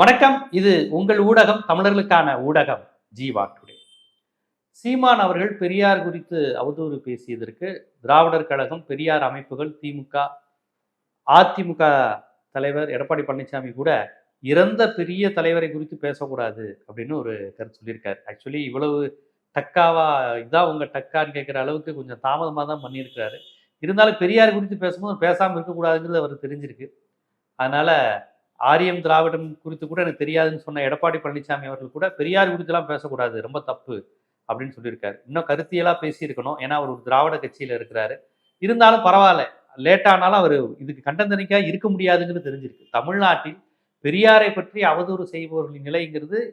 வணக்கம். இது உங்கள் ஊடகம் தமிழர்களுக்கான ஊடகம் ஜீவா டுடே. சீமான் அவர்கள் பெரியார் குறித்து அவதூறு பேசியதற்கு திராவிடர் கழகம் பெரியார் அமைப்புகள் திமுக அதிமுக தலைவர் எடப்பாடி பழனிசாமி கூட இறந்த பெரிய தலைவரை குறித்து பேசக்கூடாது அப்படின்னு ஒரு கருத்து சொல்லியிருக்காரு. ஆக்சுவலி இவ்வளவு டக்காவா இதான் உங்க டக்கான்னு கேட்குற அளவுக்கு கொஞ்சம் தாமதமாக தான் பண்ணியிருக்கிறாரு. இருந்தாலும் பெரியார் குறித்து பேசும்போது பேசாமல் இருக்கக்கூடாதுங்கிறது அவர் தெரிஞ்சிருக்கு. அதனால ஆரியம் திராவிடம் குறித்து கூட எனக்கு தெரியாதுன்னு சொன்ன எடப்பாடி பழனிசாமி அவர்கள் கூட பெரியார் குறித்துலாம் பேசக்கூடாது ரொம்ப தப்பு அப்படின்னு சொல்லியிருக்காரு. இன்னும் கருத்தியலாக பேசியிருக்கணும். ஏன்னா அவர் ஒரு திராவிட கட்சியில் இருக்கிறாரு. இருந்தாலும் பரவாயில்ல. லேட்டானாலும் அவர் இதுக்கு கண்டந்தனிக்காக இருக்க முடியாதுங்கிறது தெரிஞ்சிருக்கு. தமிழ்நாட்டில் பெரியாரை பற்றி அவதூறு செய்பவர்களின் நிலைங்கிறது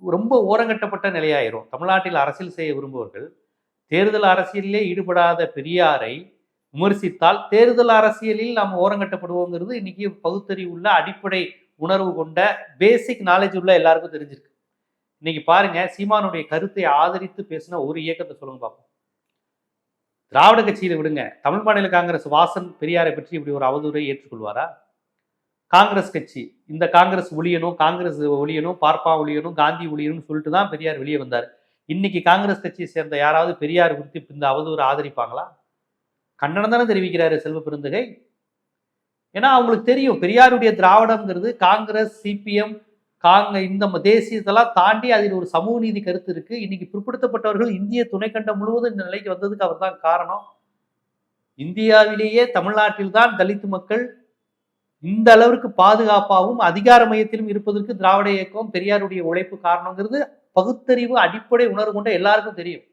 ரொம்ப ஓரங்கட்டப்பட்ட நிலையாயிரும். தமிழ்நாட்டில் அரசியல் செய்ய விரும்புவர்கள் தேர்தல் அரசியலிலே ஈடுபடாத பெரியாரை விமர்சித்தால் தேர்தல் அரசியலில் நாம் ஓரங்கட்டப்படுவோங்கிறது இன்னைக்கு பகுத்தறிவு உள்ள அடிப்படை உணர்வு கொண்ட பேசிக் நாலேஜ் உள்ள எல்லாருக்கும் தெரிஞ்சிருக்கு. இன்னைக்கு பாருங்க சீமானுடைய கருத்தை ஆதரித்து பேசின ஒரு இயக்கத்தை சொல்லுங்க பார்ப்போம் திராவிட கட்சியில விடுங்க தமிழ் மாநில காங்கிரஸ் வாசன் பெரியாரை பற்றி இப்படி ஒரு அவதூறை ஏற்றுக்கொள்வாரா? காங்கிரஸ் கட்சி இந்த காங்கிரஸ் ஒழியணும் காங்கிரஸ் ஒழியணும் பார்ப்பா ஒழியணும் காந்தி ஒழியணும்னு சொல்லிட்டு தான் பெரியார் வெளியே வந்தார். இன்னைக்கு காங்கிரஸ் கட்சியை சேர்ந்த யாராவது பெரியார் குறித்து இந்த அவதூறு ஆதரிப்பாங்களா? கண்டனம் தானே தெரிவிக்கிறாரு செல்வ பெருந்தகை. ஏன்னா அவங்களுக்கு தெரியும் பெரியாருடைய திராவிடம்ங்கிறது காங்கிரஸ் சிபிஎம் காங்க இந்த தேசியத்தெல்லாம் தாண்டி அதில் ஒரு சமூக நீதி கருத்து இருக்கு. இன்னைக்கு பிற்படுத்தப்பட்டவர்கள் இந்திய துணைக்கண்டம் முழுவதும் இந்த நிலைக்கு வந்ததுக்கு அவர் தான் காரணம். இந்தியாவிலேயே தமிழ்நாட்டில் தான் தலித் மக்கள் இந்த அளவிற்கு பாதுகாப்பாகவும் அதிகார மையத்திலும் இருப்பதற்கு திராவிட இயக்கம் பெரியாருடைய உழைப்பு காரணங்கிறது பகுத்தறிவு அடிப்படை உணர்வு கொண்ட எல்லாருக்கும் தெரியும்.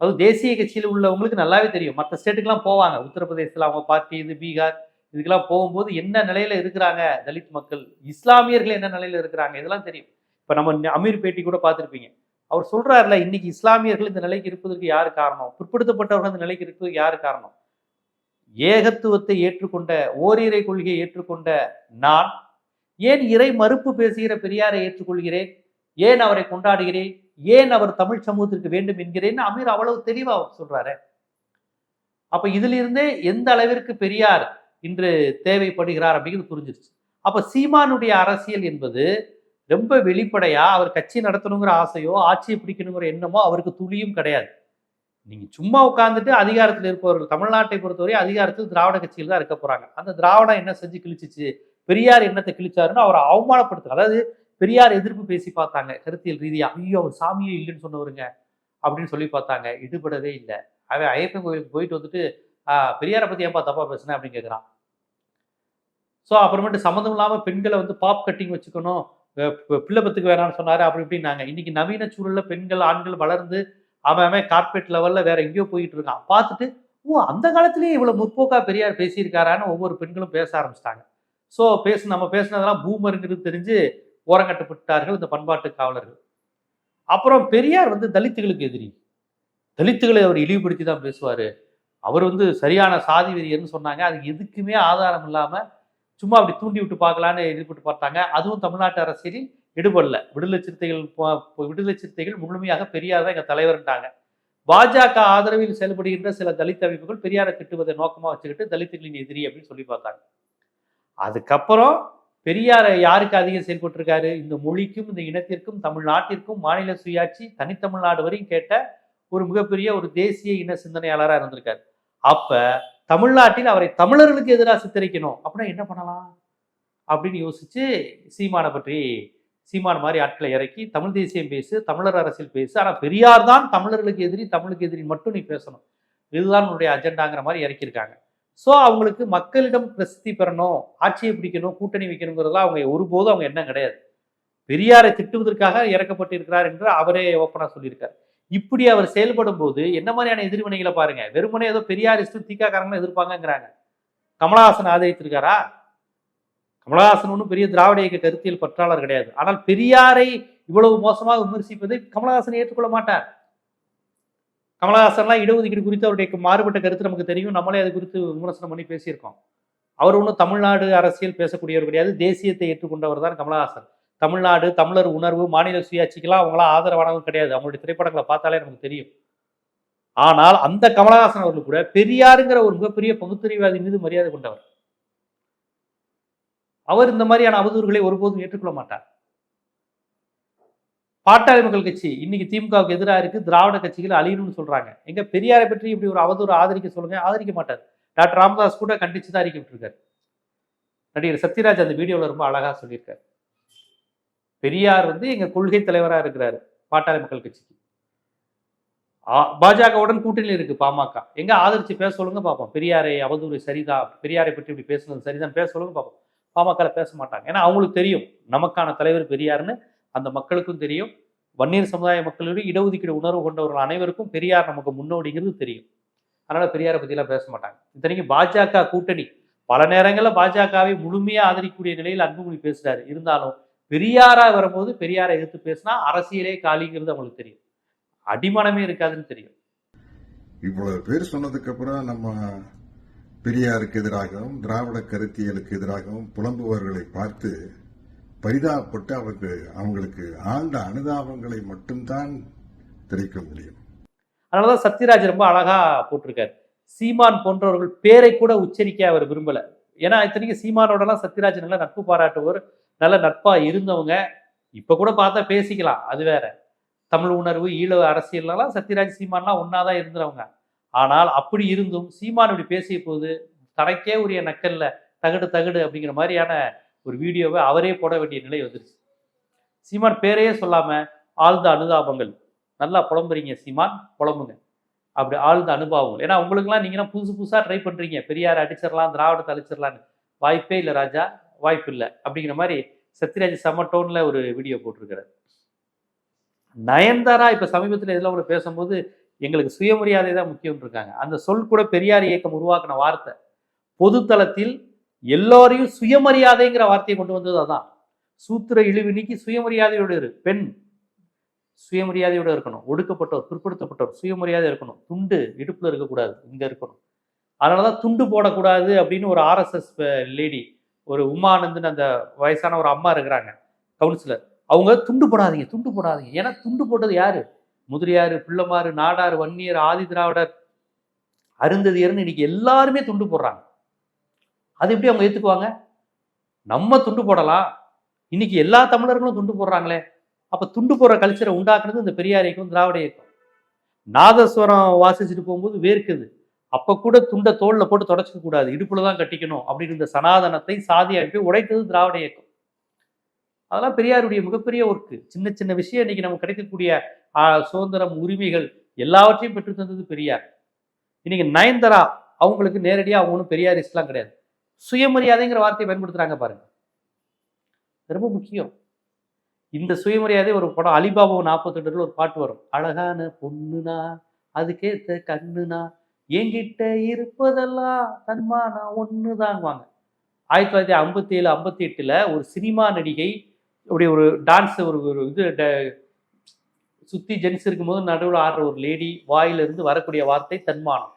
அதுவும் தேசிய கட்சியில் உள்ளவங்களுக்கு நல்லாவே தெரியும். மற்ற ஸ்டேட்டுக்கெல்லாம் போவாங்க. உத்தரப்பிரதேசத்தில் அவங்க பார்ட்டி இது பீகார் இதுக்கெல்லாம் போகும்போது என்ன நிலையில இருக்கிறாங்க? தலித் மக்கள் இஸ்லாமியர்கள் என்ன நிலையில இருக்கிறாங்க? இதெல்லாம் தெரியும். இப்போ நம்ம அமீர் பேட்டி கூட பார்த்துருப்பீங்க. அவர் சொல்றாருல இன்னைக்கு இஸ்லாமியர்கள் இந்த நிலைக்கு இருப்பதற்கு யார் காரணம்? பிற்படுத்தப்பட்டவர்கள் இந்த நிலைக்கு இருப்பதற்கு யார் காரணம்? ஏகத்துவத்தை ஏற்றுக்கொண்ட ஓரிரை கொள்கையை ஏற்றுக்கொண்ட நான் ஏன் இறை மறுப்பு பேசுகிற பெரியாரை ஏற்றுக்கொள்கிறேன்? ஏன் அவரை கொண்டாடுகிறேன்? ஏன் அவர் தமிழ் சமூகத்திற்கு வேண்டும் என்கிறேன்னு அமீர் அவ்வளவு தெளிவா சொல்றாரு. அப்ப இதிலிருந்தே எந்த அளவிற்கு பெரியார் இன்று தேவைப்படுகிறார் அப்படிங்கிறது புரிஞ்சிருச்சு. அப்ப சீமானுடைய அரசியல் என்பது ரொம்ப வெளிப்படையா அவர் கட்சி நடத்தணுங்கிற ஆசையோ ஆட்சியை பிடிக்கணுங்கிற எண்ணமோ அவருக்கு துளியும் கிடையாது. நீங்க சும்மா உட்காந்துட்டு அதிகாரத்தில் இருப்பவர்கள் தமிழ்நாட்டை பொறுத்தவரை அதிகாரத்தில் திராவிட கட்சியில் தான் இருக்க போறாங்க. அந்த திராவிடம் என்ன செஞ்சு கிழிச்சிச்சு பெரியார் என்னத்தை கிழிச்சாருன்னு அவரை அவமானப்படுத்து அதாவது பெரியார் எதிர்ப்பு பேசி பார்த்தாங்க கருத்தியல் ரீதியாக ஐயோ அவர் சாமியே இல்லைன்னு சொன்னவருங்க அப்படின்னு சொல்லி பார்த்தாங்க. ஈடுபடவே இல்லை. அவன் ஐயப்பன் கோயிலுக்கு போயிட்டு வந்துட்டு பெரியாரை பற்றி ஏன்பா தப்பா பேசுனேன் அப்படின்னு கேட்குறான் ஸோ அப்புறமேட்டு சம்மந்தம் இல்லாமல் பெண்களை வந்து பாப் கட்டிங் வச்சுக்கணும் பிள்ளை பத்துக்கு வேணாம்னு சொன்னார் அப்படி இப்படின்னாங்க இன்னைக்கு நவீன சூழலில் பெண்கள் ஆண்கள் வளர்ந்து அவன் அவன் கார்பரேட் லெவலில் வேற எங்கேயோ போயிட்டு இருக்கான். பார்த்துட்டு ஓ அந்த காலத்திலேயே இவ்வளோ முற்போக்கா பெரியார் பேசியிருக்காரான்னு ஒவ்வொரு பெண்களும் பேச ஆரம்பிச்சிட்டாங்க. ஸோ பேசு நம்ம பேசுனதெல்லாம் பூமருங்கிறது தெரிஞ்சு ஓரங்கட்டப்பட்டார்கள் இந்த பண்பாட்டு காவலர்கள். அப்புறம் பெரியார் வந்து தலித்துகளுக்கு எதிரி. தலித்துகளை அவர் இழிவுபடுத்தி தான் பேசுவார். அவர் வந்து சரியான சாதி வெறியர்னு சொன்னாங்க. அது எதுக்குமே ஆதாரம் இல்லாமல் சும்மா அப்படி தூண்டி விட்டு பார்க்கலான்னு ஈடுபட்டு பார்த்தாங்க. அதுவும் தமிழ்நாட்டு அரசியலில் ஈடுபடல விடுதலை சிறுத்தைகள் விடுதலை சிறுத்தைகள் முழுமையாக பெரியார் தான் எங்கள் தலைவர்ன்றாங்க பாஜக ஆதரவில் செயல்படுகின்ற சில தலித் அமைப்புகள் பெரியாரை திட்டுவதை நோக்கமாக வச்சுக்கிட்டு தலித்துகளின் எதிரி அப்படின்னு சொல்லி பார்த்தாங்க. அதுக்கப்புறம் பெரியார் யாருக்கு அதிகம் செயல்பட்டிருக்காரு? இந்த மொழிக்கும் இந்த இனத்திற்கும் தமிழ்நாட்டிற்கும் மாநில சுயாட்சி தனித்தமிழ்நாடு வரையும் கேட்ட ஒரு மிகப்பெரிய ஒரு தேசிய இன சிந்தனையாளராக இருந்திருக்காரு. அப்ப தமிழ்நாட்டில் அவரை தமிழர்களுக்கு எதிராக சித்தரிக்கணும். அப்படின்னா என்ன பண்ணலாம்? அப்படின்னு யோசிச்சு சீமானை பற்றி சீமான் மாதிரி ஆட்களை இறக்கி தமிழ் தேசியம் பேசு தமிழர் அரசியல் பேசு. ஆனால் பெரியார் தான் தமிழர்களுக்கு எதிரி தமிழுக்கு எதிரி மட்டும் நீ பேசணும். இதுதான் உன்னுடைய அஜெண்டாங்கிற மாதிரி இறக்கியிருக்காங்க. ஸோ அவங்களுக்கு மக்களிடம் பிரசித்தி பெறணும் ஆட்சியை பிடிக்கணும் கூட்டணி வைக்கணுங்கிறதெல்லாம் அவங்க ஒருபோதும் அவங்க எண்ணம் கிடையாது. பெரியாரை திட்டுவதற்காக இறக்கப்பட்டிருக்கிறார் என்று அவரே ஓப்பனாக சொல்லியிருக்கார். இப்படி அவர் செயல்படும் போது என்ன மாதிரியான எதிர்வினைகளை பாருங்க. வெறுமனே ஏதோ பெரியாரிஸ்டும் தீக்காக்காரங்களும் எதிர்ப்பாங்கிறாங்க கமலஹாசன் ஆதரித்திருக்காரா? கமலஹாசன் ஒன்றும் பெரிய திராவிட இயக்க கருத்தியல் பற்றாளர் கிடையாது. ஆனால் பெரியாரை இவ்வளவு மோசமாக விமர்சிப்பதை கமலஹாசன் ஏற்றுக்கொள்ள மாட்டார். கமலஹாசன்லாம் இடஒதுக்கீடு குறித்து அவருடைய மாறுபட்ட கருத்து நமக்கு தெரியும். நம்மளே அது குறித்து விமர்சனம் பண்ணி பேசியிருக்கோம். அவர் ஒன்றும் தமிழ்நாடு அரசியல் பேசக்கூடியவர் கிடையாது. தேசியத்தை ஏற்றுக்கொண்டவர் தான் கமலஹாசன். தமிழ்நாடு தமிழர் உணர்வு மாநில சுயாட்சிக்கெல்லாம் அவங்களாம் ஆதரவானவங்க கிடையாது. அவங்களுடைய திரைப்படங்களை பார்த்தாலே நமக்கு தெரியும். ஆனால் அந்த கமலஹாசன் அவர்கள் கூட பெரியாருங்கிற ஒரு மிகப்பெரிய பகுத்தறிவாதி மீது மரியாதை கொண்டவர். அவர் இந்த மாதிரியான அவதூறுகளை ஒருபோதும் ஏற்றுக்கொள்ள மாட்டார். பாட்டாளி மக்கள் கட்சி இன்னைக்கு திமுகவுக்கு எதிராக இருக்கு திராவிட கட்சிகள் அழியணும்னு சொல்றாங்க. எங்க பெரியாரை பற்றி இப்படி ஒரு அவதூறு ஆதரிக்க சொல்லுங்க ஆதரிக்க மாட்டார். டாக்டர் ராமதாஸ் கூட கண்டிச்சு தான் அறிக்கை நடிகர் சத்யராஜ் அந்த வீடியோவில் ரொம்ப அழகா சொல்லியிருக்காரு. பெரியார் வந்து எங்க கொள்கை தலைவராக இருக்கிறாரு பாட்டாளி மக்கள் கட்சிக்கு. பாஜகவுடன் கூட்டணியில் இருக்கு பாமக. எங்க ஆதரிச்சு பேச சொல்லுங்க பார்ப்போம் பெரியாரை அவதூறு சரிதான். பெரியாரை பற்றி இப்படி பேசுனது சரிதான். பேச சொல்லுங்க பார்ப்போம் பாமக பேச மாட்டாங்க. ஏன்னா அவங்களுக்கு தெரியும் நமக்கான தலைவர் பெரியார்னு அந்த மக்களுக்கும் தெரியும். வன்னியர் சமுதாய மக்களுடைய இடஒதுக்கீடு உணர்வு கொண்டவர்கள் அனைவருக்கும் பெரியார் நமக்கு முன்னோடிங்கிறது தெரியும். அதனால பெரியாரை பற்றிலாம் பேச மாட்டாங்க. இத்தனைக்கும் பாஜக கூட்டணி. பல நேரங்களில் பாஜகவை முழுமையாக ஆதரிக்கக்கூடிய நிலையில் அன்புமணி பேசுகிறார் இருந்தாலும் பெரியாரா வரும்போது பெரியாரை எதிர்த்து பேசினா அரசியலே காலிங்கிறது அவங்களுக்கு தெரியும். அடிமனமே இருக்காதுன்னு தெரியும். இவ்வளவு பேர் சொன்னதுக்கு அப்புறம் நம்ம பெரியாருக்கு எதிராகவும் திராவிட கருத்தியலுக்கு எதிராகவும் புலம்புவர்களை பார்த்து பரிதாபப்பட்டு அவருக்கு அவங்களுக்கு ஆழ்ந்த அனுதாபங்களை மட்டும்தான் தெரிவிக்க முடியும். அதனாலதான் சத்யராஜ் ரொம்ப அழகா போட்டிருக்காரு. சீமான் போன்றவர்கள் பேரை கூட உச்சரிக்க அவர் விரும்பல. ஏன்னா இத்தனைக்கு சீமானோடலாம் சத்யராஜ் நல்ல நட்பு பாராட்டுவர் நல்ல நட்பா இருந்தவங்க. இப்ப கூட பார்த்தா பேசிக்கலாம் அது வேற. தமிழ் உணர்வு ஈழ அரசியல்லாம் சத்யராஜ் சீமான்லாம் ஒன்னாதான் இருந்தவங்க. ஆனால் அப்படி இருந்தும் சீமான் இப்படி பேசிய போது தனக்கே உரிய நக்கல்ல தகடு தகடு அப்படிங்கிற மாதிரியான ஒரு வீடியோவை அவரே போட வேண்டிய நிலை வந்துருச்சு. சீமான் பேரையே சொல்லாம ஆழ்ந்த அனுதாபங்கள். நல்லா புலம்புறீங்க சீமான் புலம்புங்க. அப்படி ஆழ்ந்த அனுபவங்கள். ஏன்னா உங்களுக்குலாம் நீங்களாம் புதுசு புதுசாக ட்ரை பண்ணுறீங்க பெரியார் அடிச்சிடலாம் திராவிடத்தை அழிச்சிடலான்னு வாய்ப்பே இல்லை ராஜா வாய்ப்பு இல்லை. அப்படிங்கிற மாதிரி சத்யராஜ் செம்ம டோனில் ஒரு வீடியோ போட்டிருக்கிறார். நயன்தாரா இப்போ சமீபத்தில் இதில் கூட பேசும்போது எங்களுக்கு சுயமரியாதை தான் முக்கியம் இருக்காங்க. அந்த சொல் கூட பெரியார் இயக்கம் உருவாக்கின வார்த்தை. பொதுத்தளத்தில் எல்லோரையும் சுயமரியாதைங்கிற வார்த்தையை கொண்டு வந்தது அதான். சூத்திர இழிவு நீக்கி சுயமரியாதையோடு இரு. பெண் சுயமரியாதையோட இருக்கணும். ஒடுக்கப்பட்டவர் பிற்படுத்தப்பட்டவர் சுயமரியாதை இருக்கணும். துண்டு இடுப்புல இருக்கக்கூடாது இங்க இருக்கணும். அதனாலதான் துண்டு போடக்கூடாது அப்படின்னு ஒரு ஆர்எஸ்எஸ் லேடி ஒரு உமானந்துன்னு அந்த வயசான ஒரு அம்மா இருக்கிறாங்க கவுன்சிலர் அவங்க துண்டு போடாதீங்க துண்டு போடாதீங்க. ஏன்னா துண்டு போட்டது யாரு? முதிரியாரு பிள்ளைமாறு நாடார் வன்னியர் ஆதி திராவிடர் அருந்ததியர்னு இன்னைக்கு எல்லாருமே துண்டு போடுறாங்க. அது எப்படி அவங்க ஏற்றுக்குவாங்க நம்ம துண்டு போடலாம். இன்னைக்கு எல்லா தமிழர்களும் துண்டு போடுறாங்களே. அப்போ துண்டு போடுற கல்ச்சரை உண்டாக்குனது இந்த பெரியார் இயக்கம் திராவிட இயக்கம். நாதஸ்வரம் வாசிச்சுட்டு போகும்போது வேர்க்குது. அப்போ கூட துண்டை தோளில் போட்டு தொடச்சிக்க கூடாது. இடுப்புல தான் கட்டிக்கணும் அப்படின்னு இந்த சனாதனத்தை சாதி அமைப்பை உடைத்தது திராவிட இயக்கம். அதெல்லாம் பெரியாருடைய மிகப்பெரிய ஒர்க்கு. சின்ன சின்ன விஷயம் இன்னைக்கு நமக்கு கிடைக்கக்கூடிய சுதந்திரம் உரிமைகள் எல்லாவற்றையும் பெற்று தந்தது பெரியார். இன்னைக்கு நயன்தரா அவங்களுக்கு நேரடியாக அவங்களும் பெரியாரிஸ்ட்லாம் கிடையாது. சுயமரியாதைங்கிற வார்த்தையை பயன்படுத்துறாங்க பாருங்க. ரொம்ப முக்கியம். இந்த சுயமரியாதை ஒரு படம் அலிபாபா நாற்பத்தெட்டுல ஒரு பாட்டு வரும். அழகான பொண்ணுனா அதுக்கேத்த கண்ணுனா என்கிட்ட இருப்பதெல்லாம் தன்மானா ஒண்ணுதாங்குவாங்க. ஆயிரத்தி தொள்ளாயிரத்தி ஐம்பத்தி ஏழு ஐம்பத்தி எட்டுல ஒரு சினிமா நடிகை அப்படி ஒரு டான்ஸ் ஒரு ஒரு இது ட- சுத்தி ஜென்ஸ் இருக்கும்போது நடுவில் ஆடுற ஒரு லேடி வாயிலிருந்து வரக்கூடிய வார்த்தை தன்மானம்.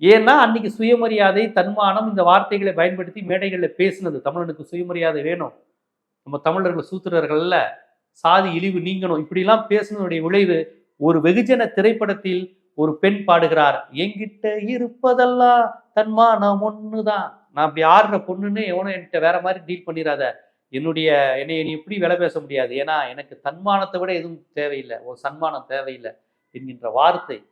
ஏன்னா அன்னைக்கு சுயமரியாதை தன்மானம் இந்த வார்த்தைகளை பயன்படுத்தி மேடைகளில் பேசினது. தமிழனுக்கு சுயமரியாதை வேணும். நம்ம தமிழர்கள் சூத்திரர்கள்ல சாதி இழிவு நீங்கணும். இப்படிலாம் பேசுனதுடைய விளைவு ஒரு வெகுஜன திரைப்படத்தில் ஒரு பெண் பாடுகிறார். என்கிட்ட இருப்பதெல்லாம் தன்மானம் ஒண்ணுதான். நான் அப்படி ஆடுற பொண்ணுன்னு எவனும் என்கிட்ட வேற மாதிரி டீல் பண்ணிடாத என்னுடைய என்னை நீ இப்படி விலை பேச முடியாது. ஏன்னா எனக்கு தன்மானத்தை விட எதுவும் தேவையில்லை. ஒரு சன்மானம் தேவையில்லை. என்கின்ற வார்த்தை.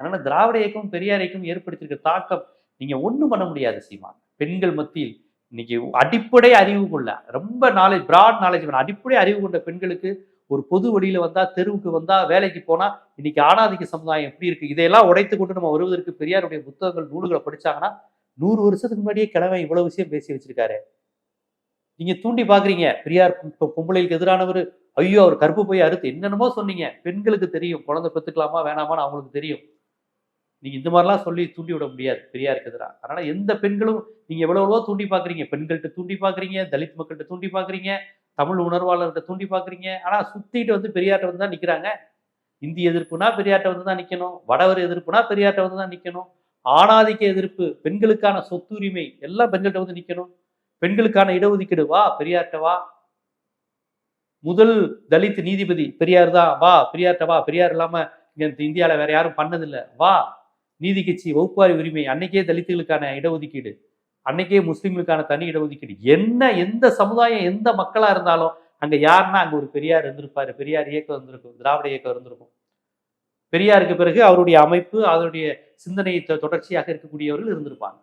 அதனால திராவிட இயக்கம் பெரியார் இயக்கம் ஏற்படுத்தியிருக்க தாக்கம் நீங்க ஒண்ணும் பண்ண முடியாது சீமா. பெண்கள் மத்தியில் இன்னைக்கு அடிப்படை அறிவு கொள்ள ரொம்ப நாலேஜ் பிராட் நாலேஜ் பண்ண அடிப்படை அறிவு கொண்ட பெண்களுக்கு ஒரு பொது வழியில வந்தா தெருவுக்கு வந்தா வேலைக்கு போனா இன்னைக்கு ஆணாதிக்க சமுதாயம் எப்படி இருக்கு? இதையெல்லாம் உடைத்து கொண்டு நம்ம வருவதற்கு பெரியாருடைய புத்தகங்கள் நூல்களை படிச்சாங்கன்னா நூறு வருஷத்துக்கு முன்னாடியே கிழமை இவ்வளவு விஷயம் பேசி வச்சிருக்காரு. நீங்க தூண்டி பாக்குறீங்க பெரியார் பொ- பொம்பளைக்கு எதிரானவர். ஐயோ அவர் கருப்பு போய் அறுத்து என்னென்னமோ சொன்னீங்க. பெண்களுக்கு தெரியும். குழந்தை பெற்றுக்கலாமா வேணாமான்னு அவங்களுக்கு தெரியும். நீங்க இந்த மாதிரிலாம் சொல்லி தூண்டி விட முடியாது. பெரியாருக்கு எதிராக. அதனால எந்த பெண்களும் நீங்க எவ்வளோ தூண்டி பாக்குறீங்க பெண்கள்கிட்ட தூண்டி பாக்குறீங்க தலித் மக்கள்கிட்ட தூண்டி பாக்குறீங்க தமிழ் உணர்வாளர்கிட்ட தூண்டி பாக்குறீங்க ஆனா சுத்திட்டு வந்து பெரியார்கிட்ட வந்து தான் நிக்கிறாங்க. இந்தி எதிர்ப்புனா பெரியார்கிட்ட வந்து தான் நிக்கணும். வடவர் எதிர்ப்புனா பெரியார்கிட்ட வந்து தான் நிக்கணும். ஆணாதிக்க எதிர்ப்பு பெண்களுக்கான சொத்துரிமை எல்லாம் பெண்கள்கிட்ட வந்து நிக்கணும். பெண்களுக்கான இடஒதுக்கீடு வா பெரியார்கிட்ட வா. முதல் தலித் நீதிபதி பெரியார் தான். வா பெரியார்கிட்ட வா. பெரியார் இல்லாம இங்க இந்த வேற யாரும் பண்ணதில்லை. வா. நீதி கட்சி வகுப்பாரி உரிமை அன்னைக்கே தலித்துகளுக்கான இடஒதுக்கீடு அன்னைக்கே முஸ்லீம்களுக்கான தனி இடஒதுக்கீடு. என்ன எந்த சமுதாயம் எந்த மக்களா இருந்தாலும் அங்க யாருன்னா அங்க ஒரு பெரியார் இருந்திருப்பாரு. பெரியார் இயக்கம் இருந்திருக்கும் திராவிட இயக்கம் இருந்திருக்கும். பெரியாருக்கு பிறகு அவருடைய அமைப்பு அவருடைய சிந்தனையை தொடர்ச்சியாக இருக்கக்கூடியவர்கள் இருந்திருப்பாங்க.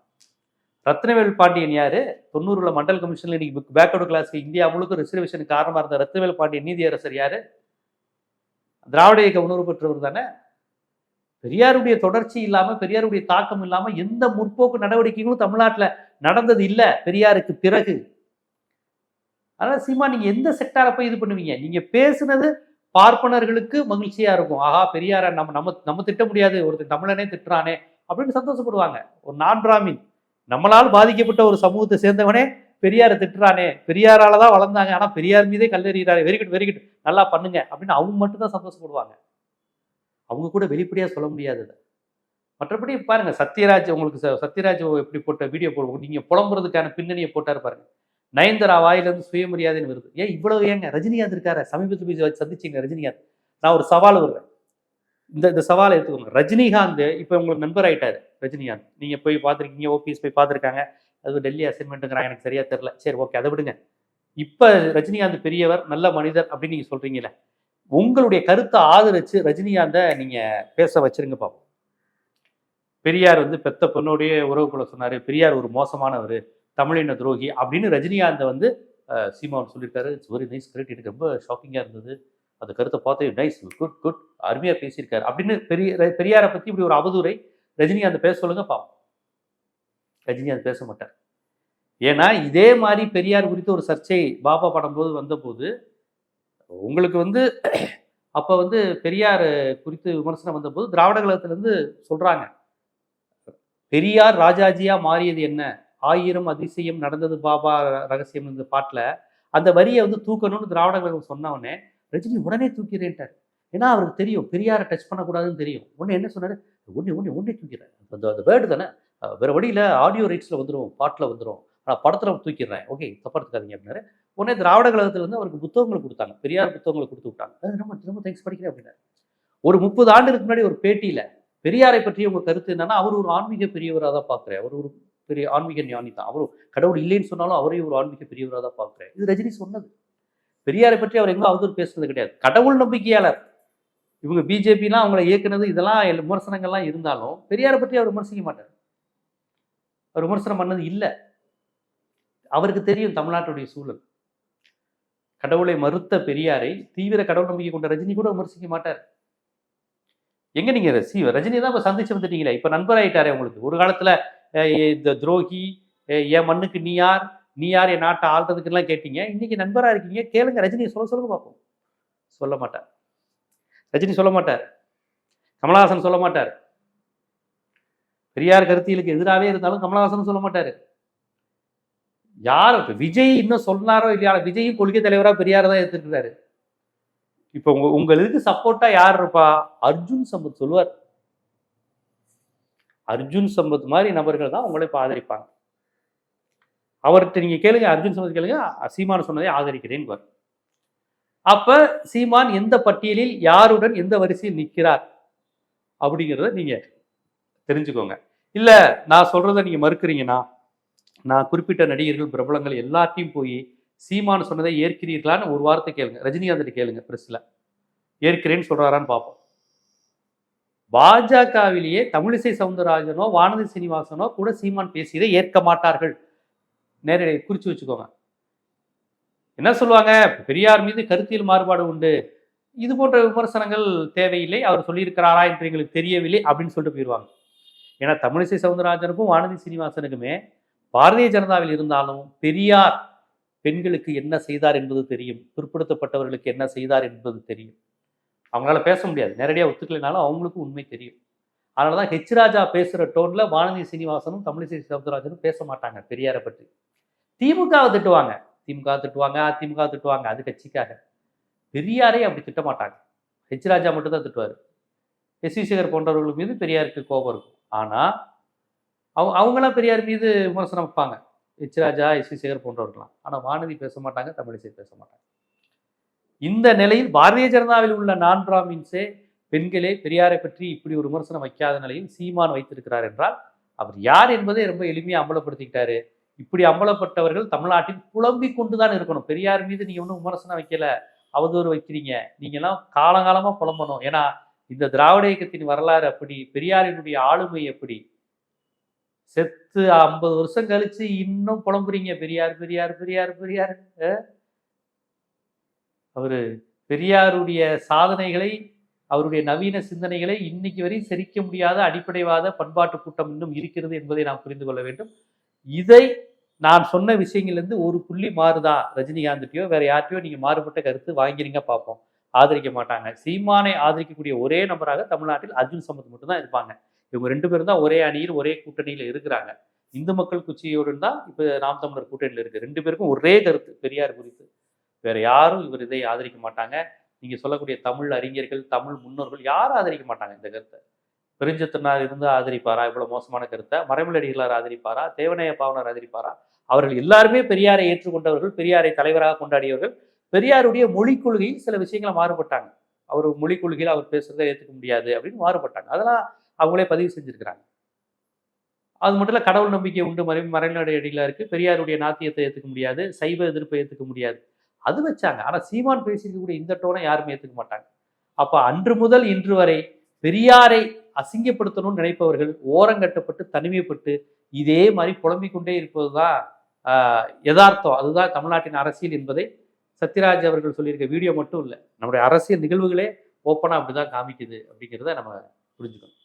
ரத்னவேல் பாண்டியன் யாரு? தொண்ணூறுல மண்டல் கமிஷன்ல இன்னைக்கு பேக்வர்டு கிளாஸ்க்கு இந்தியா முழுக்க ரிசர்வேஷனுக்கு காரணமா இருந்த ரத்னவேல் பாண்டியன் நீதியரசர் யாரு? திராவிட இயக்க உணர்வு பெற்றவர் தானே? பெரியாருடைய தொடர்ச்சி இல்லாம பெரியாருடைய தாக்கம் இல்லாம எந்த முற்போக்கு நடவடிக்கைகளும் தமிழ்நாட்டுல நடந்தது இல்ல. பெரியாருக்கு பிறகு. அதனால சீமா நீங்க எந்த செக்டாரை போய் இது பண்ணுவீங்க? நீங்க பேசுனது பார்ப்பனர்களுக்கு மகிழ்ச்சியா இருக்கும். ஆஹா பெரியார நம்ம நம்ம நம்ம திட்ட முடியாது. ஒருத்தர் தமிழனே திட்டுறானே அப்படின்னு சந்தோஷப்படுவாங்க. ஒரு நான் பிராமின் நம்மளால் பாதிக்கப்பட்ட ஒரு சமூகத்தை சேர்ந்தவனே பெரியாரை திட்டுறானே. பெரியாரால தான் வளர்ந்தாங்க. ஆனா பெரியார் மீதே கல்லெறிகிறாரு. வெரி குட் வெரி குட் நல்லா பண்ணுங்க அப்படின்னு அவங்க மட்டும் தான் சந்தோஷப்படுவாங்க. அவங்க கூட வெளிப்படையாக சொல்ல முடியாது மற்றபடி பாருங்க சத்யராஜ் உங்களுக்கு ச- சத்யராஜ் எப்படி போட்ட வீடியோ போடுவோம் நீங்க புலம்புறதுக்கான பின்னணியை போட்டாரு பாருங்க. நயன்தரா வாயிலிருந்து சுயமரியாதைன்னு வருது. ஏன் இவ்வளவு ஏங்க? ரஜினிகாந்த் இருக்காரு? சமீபத்தில் போய் சந்திச்சிங்க ரஜினிகாந்த்? நான் ஒரு சவால் விடுறேன் இந்த இந்த சவாலை எடுத்துக்கோங்க. ரஜினிகாந்த் இப்போ உங்களுக்கு நண்பர் ஆயிட்டாரு ரஜினிகாந்த். நீங்க போய் பார்த்துருக்கீங்க ஓபிஎஸ் போய் பார்த்துருக்காங்க. அது டெல்லி அசைன்மெண்ட்டுங்கிறாங்க எனக்கு சரியா தெரில சரி ஓகே அதை விடுங்க. இப்போ ரஜினிகாந்த் பெரியவர் நல்ல மனிதர் அப்படின்னு நீங்கள் சொல்கிறீங்களே உங்களுடைய கருத்தை ஆதரிச்சு ரஜினிகாந்த நீங்க பேச வச்சிருங்க பாப்போம். பெரியார் வந்து பெத்த பொண்ணோடைய உறவு கொள்ள சொன்னாரு பெரியார் ஒரு மோசமானவர் தமிழின துரோகி அப்படின்னு ரஜினிகாந்தை வந்து சீமான் சொல்லியிருக்காரு. இட்ஸ் வெரி நைஸ் கிரேட் எனக்கு ரொம்ப ஷாக்கிங்காக இருந்தது. அந்த கருத்தை பார்த்து நைஸ் குட் குட் அருமையாக பேசியிருக்காரு. அப்படின்னு பெரிய பெரியாரை பற்றி இப்படி ஒரு அவதூறை ரஜினிகாந்த் பேச சொல்லுங்க பாப்போம். ரஜினிகாந்த் பேச மாட்டார். ஏன்னா இதே மாதிரி பெரியார் குறித்து ஒரு சர்ச்சை பாபா படம் போது வந்தபோது உங்களுக்கு வந்து அப்போ வந்து பெரியார் குறித்து விமர்சனம் வந்தபோது திராவிட கழகத்திலேருந்து சொல்கிறாங்க பெரியார் ராஜாஜியாக மாறியது என்ன? ஆயிரம் அதிசயம் நடந்தது பாபா ரகசியம் இந்த பாட்டில். அந்த வரியை வந்து தூக்கணும்னு திராவிட கழகம் சொன்னவொடனே ரஜினி உடனே தூக்கிறேன்ட்டார். ஏன்னா அவருக்கு தெரியும். பெரியாரை டச் பண்ணக்கூடாதுன்னு தெரியும். ஒன்று என்ன சொன்னார்? ஒன்று ஒன்று ஒன்றே தூக்கிறேன். அந்த அந்த வேர்டு தானே. வேறு வழியில் ஆடியோ ரைட்ஸில் வந்துடும் பாட்டில் வந்துடும் ஆனால் படத்தில் தூக்கிடுறேன். ஓகே தப்பா எடுத்துக்காதீங்க அப்படின்னாரு. உடனே திராவிட கழகத்திலேருந்து அவருக்கு புத்தகங்களை கொடுத்தாங்க. பெரியார் புத்தகங்களை கொடுத்து விட்டாங்க. அது நம்ம திரும்ப தேங்க்ஸ் படிக்கிறேன் அப்படின்னாரு. ஒரு முப்பது ஆண்டுக்கு முன்னாடி ஒரு பேட்டியில் பெரியாரை பற்றி உங்கள் கருத்து என்னன்னா அவர் ஒரு ஆன்மீக பெரியவராக தான் பார்க்குறேன் அவர் ஒரு பெரிய ஆன்மீக ஞானி தான். அவரும் கடவுள் இல்லைன்னு சொன்னாலும் அவரையும் ஒரு ஆன்மீக பெரியவராக தான் பார்க்குறேன் இது ரஜினி சொன்னது. பெரியாரை பற்றி அவர் எங்கேயும் அவதூறு பேசுனது கிடையாது. கடவுள் நம்பிக்கையாளர். இவங்க பிஜேபிலாம் அவங்கள இயக்குனது இதெல்லாம் விமர்சனங்கள்லாம் இருந்தாலும் பெரியாரை பற்றி அவர் விமர்சிக்க மாட்டார். அவர் விமர்சனம் பண்ணது இல்லை. அவருக்கு தெரியும் தமிழ்நாட்டுடைய சூழல். கடவுளை மறுத்த பெரியாரை தீவிர கடவுள் நம்பிக்கை கொண்ட ரஜினி கூட விமர்சிக்க மாட்டார். எங்க நீங்க ரசி? ரஜினி தான் இப்ப சந்திச்சு வந்துட்டீங்களே? இப்ப நண்பராயிட்டாரே உங்களுக்கு. ஒரு காலத்துல இந்த துரோகி என் மண்ணுக்கு நீ யார்? நீ யார்? என் நாட்டை ஆள்றதுக்குலாம் கேட்டீங்க. இன்னைக்கு நண்பரா இருக்கீங்க. கேளுங்க. ரஜினியை சொல்ல சொல்லுங்க பார்ப்போம் சொல்ல மாட்டார். ரஜினி சொல்ல மாட்டார். கமலஹாசன் சொல்ல மாட்டார். பெரியார் கருத்தியலுக்கு எதிராகவே இருந்தாலும் கமலஹாசன் சொல்ல மாட்டாரு. யார் விஜய் இன்னும் சொன்னாரோ இல்லையா விஜயும் கொள்கை தலைவராக பெரியார் தான் எடுத்துருக்கிறாரு இப்போ உங்க உங்களுக்கு சப்போர்ட்டா யார் இருப்பா? அர்ஜுன் சம்பத் சொல்லுவார். அர்ஜுன் சம்பத் மாதிரி நபர்கள் தான் உங்களை இப்போ ஆதரிப்பாங்க. அவர்கிட்ட நீங்க கேளுங்க அர்ஜுன் சம்பத் கேளுங்க சீமான் சொன்னதை ஆதரிக்கிறேன் அப்ப சீமான் எந்த பட்டியலில் யாருடன் எந்த வரிசையில் நிற்கிறார்? அப்படிங்கிறத நீங்க தெரிஞ்சுக்கோங்க. இல்ல நான் சொல்றதை நீங்க மறுக்கிறீங்கன்னா நான் குறிப்பிட்ட நடிகர்கள் பிரபலங்கள் எல்லாத்தையும் போய் சீமான் சொன்னதை ஏற்கிறீர்களான்னு ஒரு வார்த்தை கேளுங்க. ரஜினிகாந்த் கேளுங்க பிரஸ்ல ஏற்கிறேன்னு சொல்றாரான்னு பார்ப்போம். பாஜகவிலேயே தமிழிசை சவுந்தரராஜனோ வானதி சீனிவாசனோ கூட சீமான் பேசியதை ஏற்க மாட்டார்கள். நேரடியை குறிச்சு வச்சுக்கோங்க. என்ன சொல்லுவாங்க? பெரியார் மீது கருத்தியல் மாறுபாடு உண்டு. இது போன்ற விமர்சனங்கள் தேவையில்லை. அவர் சொல்லியிருக்கிறாரா என்று எங்களுக்கு தெரியவில்லை அப்படின்னு சொல்லிட்டு போயிடுவாங்க ஏன்னா தமிழிசை சவுந்தரராஜனுக்கும் வானதி சீனிவாசனுக்குமே பாரதிய ஜனதாவில் இருந்தாலும் பெரியார் பெண்களுக்கு என்ன செய்தார் என்பது தெரியும். பிற்படுத்தப்பட்டவர்களுக்கு என்ன செய்தார் என்பது தெரியும். அவங்களால பேச முடியாது. நேரடியாக ஒத்துக்கலைனாலும் அவங்களுக்கும் உண்மை தெரியும். அதனால தான் ஹெச் ராஜா பேசுகிற டோனில் வானதி சீனிவாசனும் தமிழிசை சவுந்தரராஜனும் பேச மாட்டாங்க பெரியாரை பற்றி. திமுகவை திட்டுவாங்க. திமுக திட்டுவாங்க அதிமுக திட்டுவாங்க. அது கட்சிக்காக. பெரியாரே அப்படி திட்ட மாட்டாங்க. ஹெச் ராஜா மட்டும்தான் திட்டுவார். எஸ் வி சேகர் போன்றவர்கள் மீது பெரியாருக்கு கோபம் இருக்கும். ஆனால் அவங்க அவங்களாம் பெரியார் மீது விமர்சனம் வைப்பாங்க. எச்ராஜா எஸ் வி சேகர் போன்றவர்களாம் ஆனால் வானதி பேச மாட்டாங்க தமிழிசை பேச மாட்டாங்க. இந்த நிலையில் பாரதிய ஜனதாவில் உள்ள நான் பிராமின்ஸே பெண்களே பெரியாரை பற்றி இப்படி ஒரு விமர்சனம் வைக்காத நிலையில் சீமான் வைத்திருக்கிறார் என்றால் அவர் யார் என்பதை ரொம்ப எளிமையாக அம்பலப்படுத்திக்கிட்டாரு. இப்படி அம்பலப்பட்டவர்கள் தமிழ்நாட்டில் புலம்பிக் கொண்டுதான் இருக்கணும். பெரியார் மீது நீங்க ஒன்றும் விமர்சனம் வைக்கல. அவதூறு வைக்கிறீங்க. நீங்கெல்லாம் காலங்காலமா புலம்பணும். ஏன்னா இந்த திராவிட இயக்கத்தின் வரலாறு அப்படி பெரியாரினுடைய ஆளுமை எப்படி செத்து ஐம்பது வருஷம் கழிச்சு இன்னும் புலம்புறீங்க. பெரியார் பெரியார் பெரியார் பெரியார். அவர் அவரு பெரியாருடைய சாதனைகளை அவருடைய நவீன சிந்தனைகளை இன்னைக்கு வரை செரிக்க முடியாத அடிப்படைவாத பண்பாட்டு கூட்டம் இன்னும் இருக்கிறது என்பதை நாம் புரிந்து கொள்ள வேண்டும். இதை நான் சொன்ன விஷயங்கள்லேருந்து ஒரு புள்ளி மாறுதா ரஜினிகாந்த்கிட்டயோ வேற யார்கிட்டயோ நீங்கள் மாறுபட்ட கருத்து வாங்கிறீங்க பார்ப்போம் ஆதரிக்க மாட்டாங்க. சீமானை ஆதரிக்கக்கூடிய ஒரே நபராக தமிழ்நாட்டில் அர்ஜுன் சம்பத் மட்டும்தான் இருப்பாங்க. இவங்க ரெண்டு பேரும் தான் ஒரே அணியில் ஒரே கூட்டணியில் இருக்கிறாங்க. இந்து மக்கள் குச்சியோடு தான் இப்போ நாம் தமிழர் கூட்டணியில் இருக்கு. ரெண்டு பேருக்கும் ஒரே கருத்து பெரியார் குறித்து. வேற யாரும் இவர் இதை ஆதரிக்க மாட்டாங்க. நீங்க சொல்லக்கூடிய தமிழ் அறிஞர்கள் தமிழ் முன்னோர்கள் யாரும் ஆதரிக்க மாட்டாங்க இந்த கருத்தை. பெருஞ்சத்தினார் இருந்து ஆதரிப்பாரா? இவ்வளவு மோசமான கருத்தை. மறைமலடிகளார் ஆதரிப்பாரா? தேவனைய பாவனர் ஆதரிப்பாரா? அவர்கள் எல்லாருமே பெரியாரை ஏற்றுக்கொண்டவர்கள் பெரியாரை தலைவராக கொண்டாடியவர்கள். பெரியாருடைய மொழிக் கொள்கையில் சில விஷயங்களை மாறுபட்டாங்க. அவர் மொழிக் கொள்கையில் அவர் பேசுறதை ஏற்றுக்க முடியாது அப்படின்னு மாறுபட்டாங்க. அதெல்லாம் அவங்களே பதிவு செஞ்சுருக்கிறாங்க. அது மட்டும் இல்லை கடவுள் நம்பிக்கை உண்டு மறை இருக்குது பெரியாருடைய நாத்தியத்தை ஏற்றுக்க முடியாது சைவ எதிர்ப்பை ஏற்றுக்க முடியாது. அது வச்சாங்க. ஆனால் சீமான் பேசியிருக்கக்கூடிய இந்த டோனை யாருமே ஏற்றுக்க மாட்டாங்க. அப்போ அன்று முதல் இன்று வரை பெரியாரை அசிங்கப்படுத்தணும்னு நினைப்பவர்கள் ஓரங்கட்டப்பட்டு தனிமைப்பட்டு இதே மாதிரி புலம்பிக் கொண்டே இருப்பதுதான் யதார்த்தம். அதுதான் தமிழ்நாட்டின் அரசியல் என்பதை சத்யராஜ் அவர்கள் சொல்லியிருக்க வீடியோ மட்டும் இல்லை நம்முடைய அரசியல் நிகழ்வுகளே ஓப்பனாக அப்படி தான் காமிக்குது அப்படிங்கிறத நம்ம புரிஞ்சுக்கணும்.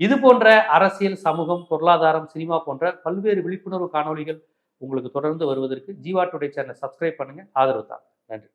இது போன்ற அரசியல் சமூகம் பொருளாதாரம் சினிமா போன்ற பல்வேறு விழிப்புணர்வு காணொளிகள் உங்களுக்கு தொடர்ந்து வருவதற்கு ஜீவா டுடே சேனலை சப்ஸ்கிரைப் பண்ணுங்க. ஆதரவு தான். நன்றி.